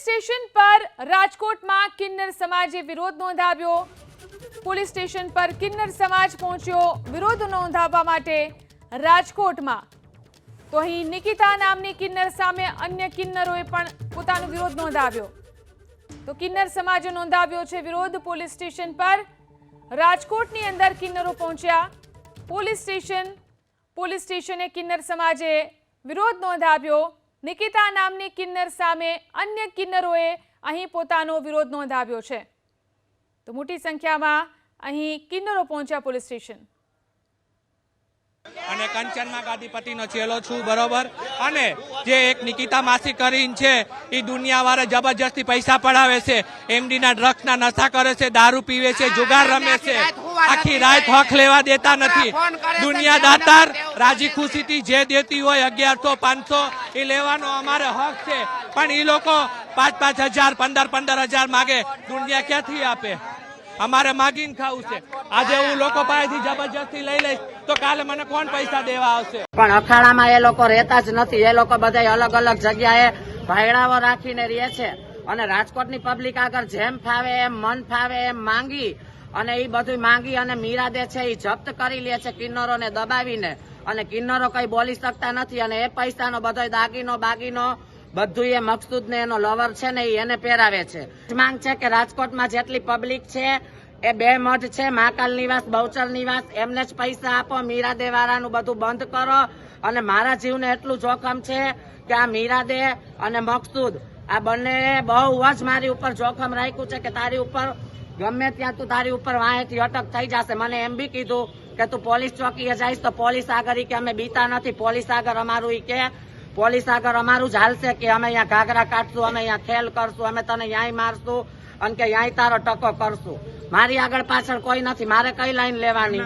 Station પર રાજકોટમાં કિન્નર સમાજે વિરોધ નોંધાવ્યો. પોલીસ સ્ટેશન પર કિન્નર સમાજ પહોંચ્યો, વિરોધ નોંધાવવા માટે રાજકોટમાં. તો અહીં નિકિતા નામની કિન્નર સામે અન્ય કિન્નરોએ પણ પોતાનો વિરોધ નોંધાવ્યો. તો કિન્નર સમાજે નોંધાવ્યો છે વિરોધ, પોલીસ સ્ટેશન પર રાજકોટની અંદર કિન્નરો પહોંચ્યા. પોલીસ સ્ટેશન, પોલીસ સ્ટેશને કિન્નર સમાજે વિરોધ નોંધાવ્યો. નિકિતા નામની કિન્નર સામે અન્ય કિન્નરોએ અહીં પોતાનો વિરોધ નોંધાવ્યો છે. તો મોટી સંખ્યામાં અહીં કિન્નરો પહોંચ્યા પોલીસ સ્ટેશન. અને કંચનમાં ગાદીપતિનો ચેલો છું બરોબર? અને જે એક નિકિતા માસી કરીને છે એ દુનિયાવાળા જબરજસ્તી પૈસા પડાવે છે. એમડીના ડ્રગ્સના નશા કરે છે દારૂ પીવે છે જુગાર રમે છે. આખી રાત હક લેવા દેતા નથી. દુનિયા દાતાર રાજી ખુશીથી જે દેતી હોય અગિયારસો પાંચસો એ લેવાનો અમારે હક છે. પણ એ લોકો પાંચ પાંચ હજાર પંદર પંદર હજાર માગે. દુનિયા ક્યાંથી આપે? અમારે માગીને ખાવું છે. આજે હું લોકો પાસેથી જબરજસ્તી લઈ લઈશ તો કાલે મને કોણ પૈસા દેવા આવશે? પણ અખાડામાં એ લોકો રહેતા જ નથી. એ લોકો બધા અલગ અલગ જગ્યાએ ભાયડાઓ રાખીને રહે છે. અને રાજકોટની પબ્લિક આગળ જેમ ફાવે એમ મન ફાવે એમ માંગી અને એ બધું માંગી અને મીરાદે છે એ જપ્ત કરી લે છે કિન્નરોને દબાવીને. અને કિન્નરો કઈ બોલી શકતા નથી અને એ પૈસાનો બધો દાગીનો, બાગીનો બધું એ મકસૂદ ને એનો લવર છે ને એને પહેરાવે છે. માંગ છે કે રાજકોટમાં જેટલી પબ્લિક છે, એ બે મઠ છે, મહાકાલ નિવાસ, બહુચર નિવાસ, એમને જ પૈસા આપો મીરાદે વાળાનું બધું બંધ કરો. અને મારા જીવને એટલું જોખમ છે કે આ મીરાદે અને મકસૂદ આ બંને બહુ જ મારી ઉપર જોખમ રાખ્યું છે કે તારી ઉપર, ગમે ત્યાં તું તારી ઉપર વાંહેથી અટક થઈ જશે. મને એમ બી કીધું કે તું પોલીસ ચોકીએ જઈશ તો પોલીસ આગળ કે અમે બીતા નથી. પોલીસ આગળ અમારું કે, પોલીસ આગળ અમારું જ હાલશે કે અમે અહીંયા ઘાઘરા કાઢશું, અમે અહીંયા ખેલ કરશું, અમે તને યાય મારશું અને કે યાય તારો ટકો કરશું. મારી આગળ પાછળ કોઈ નથી. મારે કઈ લાઈન લેવાની?